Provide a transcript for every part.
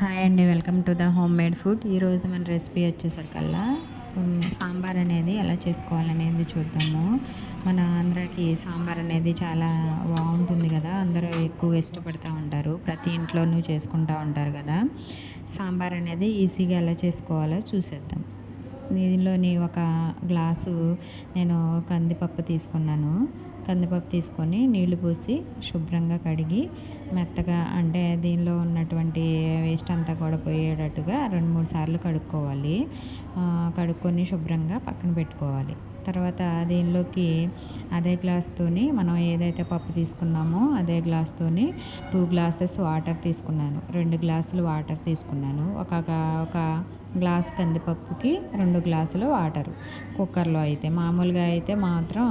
Hi అండి welcome to the home made food. ఈరోజు మన రెసిపీ వచ్చేసరికల్లా సాంబార్ అనేది ఎలా చేసుకోవాలనేది చూద్దాము. మన ఆంధ్రాకి సాంబార్ అనేది చాలా బాగుంటుంది కదా అందరూ ఎక్కువ ఇష్టపడుతూ ఉంటారు ప్రతి ఇంట్లోనూ చేసుకుంటూ ఉంటారు కదా. సాంబార్ అనేది ఈజీగా ఎలా చేసుకోవాలో చూసేద్దాం. దీనిలోని ఒక గ్లాసు నేను కందిపప్పు తీసుకున్నాను. కందిపప్పు తీసుకొని నీళ్ళు పోసి శుభ్రంగా కడిగి మెత్తగా అంటే దీనిలో ఉన్నటువంటి వేస్ట్ అంతా కూడా పోయేటట్టుగా రెండు మూడు సార్లు కడుక్కోవాలి. కడుక్కొని శుభ్రంగా పక్కన పెట్టుకోవాలి. తర్వాత దీనిలోకి అదే గ్లాస్తోని మనం ఏదైతే పప్పు తీసుకున్నామో అదే గ్లాస్తోని టూ గ్లాసెస్ వాటర్ తీసుకున్నాను. రెండు గ్లాసులు వాటర్ తీసుకున్నాను. ఒక ఒక గ్లాస్ కందిపప్పుకి రెండు గ్లాసులు వాటర్. కుక్కర్లో అయితే మామూలుగా అయితే మాత్రం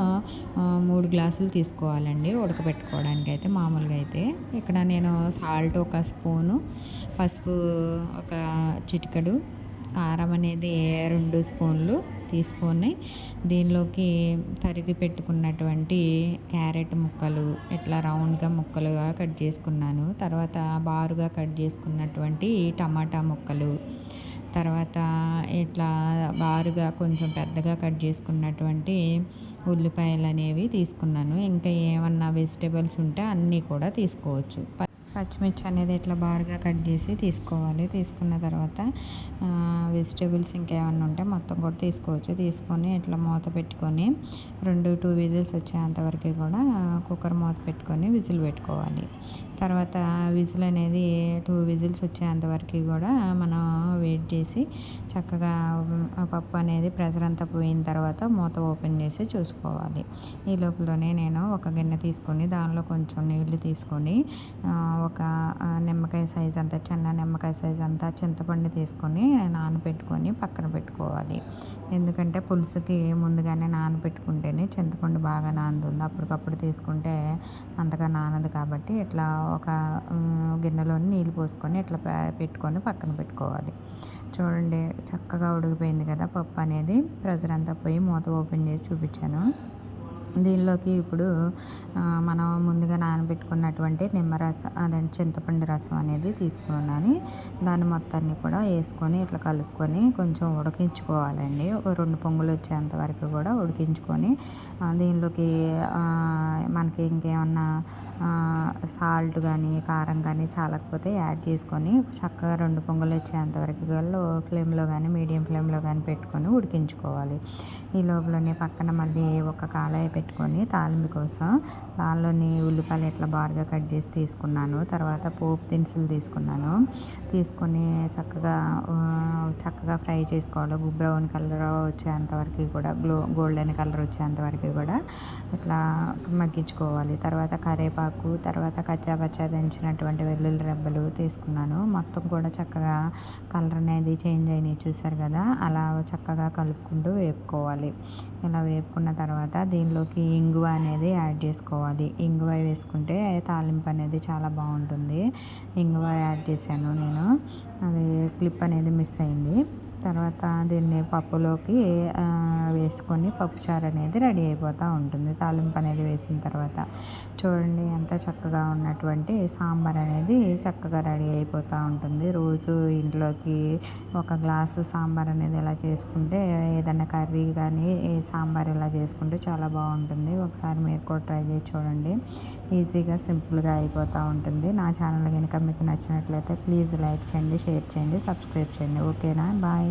మూడు గ్లాసులు తీసుకోవాలండి ఉడకబెట్టుకోవడానికి అయితే మామూలుగా అయితే. ఇక్కడ నేను సాల్ట్ ఒక స్పూను పసుపు ఒక చిటికెడు కారం అనేది రెండు స్పూన్లు తీసుకొని దీనిలోకి తరిగి పెట్టుకున్నటువంటి క్యారెట్ ముక్కలు ఇట్లా రౌండ్గా ముక్కలుగా కట్ చేసుకున్నాను. తర్వాత బారుగా కట్ చేసుకున్నటువంటి టమాటా ముక్కలు తర్వాత ఇట్లా బారుగా కొంచెం పెద్దగా కట్ చేసుకున్నటువంటి ఉల్లిపాయలు అనేవి తీసుకున్నాను. ఇంకా ఏమన్నా వెజిటేబుల్స్ ఉంటే అన్నీ కూడా తీసుకోవచ్చు. పచ్చిమిర్చి అనేది ఇట్లా బారుగా కట్ చేసి తీసుకోవాలి. తీసుకున్న తర్వాత వెజిటేబుల్స్ ఇంకేమన్నా ఉంటే మొత్తం కూడా తీసుకోవచ్చు. తీసుకొని ఇట్లా మూత పెట్టుకొని రెండు టూ విజిల్స్ వచ్చేంత వరకు కూడా కుక్కర్ మూత పెట్టుకొని విజిల్ పెట్టుకోవాలి. తర్వాత విజిల్ అనేది టూ విజిల్స్ వచ్చేంత వరకు కూడా మనం వెయిట్ చేసి చక్కగా పప్పు అనేది ప్రెషర్ అంతా పోయిన తర్వాత మూత ఓపెన్ చేసి చూసుకోవాలి. ఈ లోపలనే నేను ఒక గిన్నె తీసుకొని దానిలో కొంచెం నీళ్ళు తీసుకొని ఒక నిమ్మకాయ సైజ్ అంతా చిన్న నిమ్మకాయ సైజ్ అంతా చింతపండు తీసుకొని నానబెట్టుకొని పక్కన పెట్టుకోవాలి. ఎందుకంటే పులుసుకి ముందుగానే నానబెట్టుకుంటేనే చింతపండు బాగా నానుతుంది. అప్పటికప్పుడు తీసుకుంటే అంతగా నానదు కాబట్టి ఇట్లా ఒక గిన్నెలోని గిన్నెలో నీళ్ళు పోసుకొని ఇట్లా పెట్టుకొని పక్కన పెట్టుకోవాలి. చూడండి చక్కగా ఉడికిపోయింది కదా పప్పు అనేది. ప్రెజర్ అంతా పోయి మూత ఓపెన్ చేసి చూపించాను. దీనిలోకి ఇప్పుడు మనం ముందుగా నానబెట్టుకున్నటువంటి నిమ్మరసం అదే చింతపండు రసం అనేది తీసుకున్నాను దాన్ని మొత్తాన్ని కూడా వేసుకొని ఇట్లా కలుపుకొని కొంచెం ఉడికించుకోవాలండి. ఒక రెండు పొంగులు వచ్చేంత వరకు కూడా ఉడికించుకొని దీనిలోకి మనకి ఇంకేమన్నా సాల్ట్ కానీ కారం కానీ చాలకపోతే యాడ్ చేసుకొని చక్కగా రెండు పొంగలు వచ్చేంత వరకు లో ఫ్లేమ్లో కానీ మీడియం ఫ్లేమ్లో కానీ పెట్టుకొని ఉడికించుకోవాలి. ఈ లోపలనే పక్కన మళ్ళీ ఒక కాలాయ పెట్టుకొని తాలింపు కోసం దానిలోని ఉల్లిపాయలు ఇట్లా బాగా కట్ చేసి తీసుకున్నాను తర్వాత పోపు దినుసులు తీసుకున్నాను. తీసుకొని చక్కగా చక్కగా ఫ్రై చేసుకోవాలి. బ్రౌన్ కలర్ వచ్చేంత వరకు కూడా గ్లో గోల్డెన్ కలర్ వచ్చేంత వరకు కూడా ఇట్లా మగ్గించుకోవాలి. తర్వాత కరివేపాకు తర్వాత కచ్చాపచ్చా దంచినటువంటి వెల్లుల్లి రెబ్బలు తీసుకున్నాను. మొత్తం కూడా చక్కగా కలర్ అనేది చేంజ్ అయినాయి చూసారు కదా. అలా చక్కగా కలుపుకుంటూ వేపుకోవాలి. ఇలా వేపుకున్న తర్వాత దీనిలోకి ఇంగువ అనేది యాడ్ చేసుకోవాలి. ఇంగువ వేసుకుంటే తాలింపు అనేది చాలా బాగుంటుంది. ఇంగువ యాడ్ చేశాను నేను. అది క్లిప్ అనేది మిస్ అయింది. తర్వాత దీన్ని పప్పులోకి వేసుకొని పప్పుచారు అనేది రెడీ అయిపోతూ ఉంటుంది. తాలింపు అనేది వేసిన తర్వాత చూడండి ఎంత చక్కగా ఉన్నటువంటి సాంబార్ అనేది చక్కగా రెడీ అయిపోతూ ఉంటుంది. రోజు ఇంట్లోకి ఒక గ్లాసు సాంబార్ అనేది ఇలా చేసుకుంటే ఏదైనా కర్రీ కానీ ఏ సాంబార్ ఇలా చేసుకుంటే చాలా బాగుంటుంది. ఒకసారి మీరు కూడా ట్రై చేసి చూడండి. ఈజీగా సింపుల్గా అయిపోతూ ఉంటుంది. నా ఛానల్ కనుక మీకు నచ్చినట్లయితే ప్లీజ్ లైక్ చేయండి షేర్ చేయండి సబ్స్క్రైబ్ చేయండి. ఓకేనా? బాయ్.